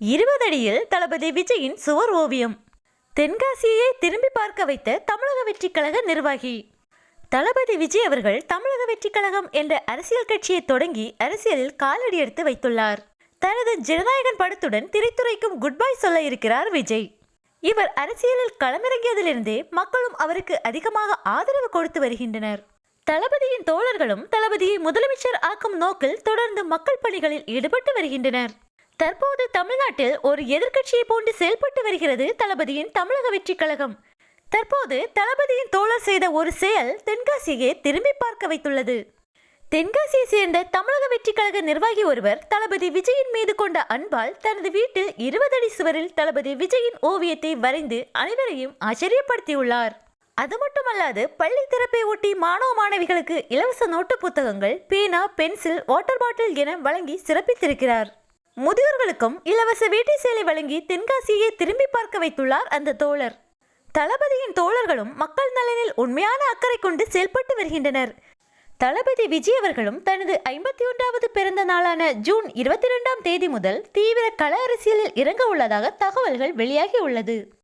இருபது அடியில் தளபதி விஜயின் சுவர் ஓவியம். தென்காசியை திரும்பி பார்க்க வைத்த தமிழக வெற்றி கழக நிர்வாகி. தளபதி விஜய் அவர்கள் தமிழக வெற்றி கழகம் என்ற அரசியல் கட்சியை தொடங்கி அரசியலில் காலடி எடுத்து வைத்துள்ளார். தனது ஜனநாயகன் படத்துடன் திரைத்துறைக்கும் குட் பை சொல்ல இருக்கிறார் விஜய். இவர் அரசியலில் களமிறங்கியதிலிருந்தே மக்களும் அவருக்கு அதிகமாக ஆதரவு கொடுத்து வருகின்றனர். தளபதியின் தோழர்களும் தளபதியை முதலமைச்சர் ஆக்கும் நோக்கில் தொடர்ந்து மக்கள் பணிகளில் ஈடுபட்டு வருகின்றனர். தற்போது தமிழ்நாட்டில் ஒரு எதிர்க்கட்சியை போன்று செயல்பட்டு வருகிறது தளபதியின் தமிழக வெற்றி கழகம். தற்போது தளபதியின் தோழர் செய்த ஒரு செயல் தென்காசியை திரும்பி பார்க்க வைத்துள்ளது. தென்காசியை சேர்ந்த தமிழக வெற்றி கழக நிர்வாகி ஒருவர் தளபதி விஜயின் மீது கொண்ட அன்பால் தனது வீட்டில் இருபது அடி சுவரில் தளபதி விஜயின் ஓவியத்தை வரைந்து அனைவரையும் ஆச்சரியப்படுத்தியுள்ளார். அது மட்டுமல்லாது பள்ளி திறப்பை ஒட்டி மாணவ மாணவிகளுக்கு இலவச நோட்டு புத்தகங்கள் பேனா பென்சில் வாட்டர் பாட்டில் என வழங்கி சிறப்பித்திருக்கிறார். முதியோர்களுக்கும் இலவச வேட்டி சேலை வழங்கி தென்காசியை திரும்பி பார்க்க வைத்துள்ளார் அந்த தோழர். தளபதியின் தோழர்களும் மக்கள் நலனில் உண்மையான அக்கறை கொண்டு செயல்பட்டு வருகின்றனர். தளபதி விஜய் அவர்களும் தனது ஐம்பத்தி ஒன்றாவது பிறந்த நாளான ஜூன் இருபத்தி ரெண்டாம் தேதி முதல் தீவிர கள அரசியலில் இறங்க உள்ளதாக தகவல்கள் வெளியாகி உள்ளது.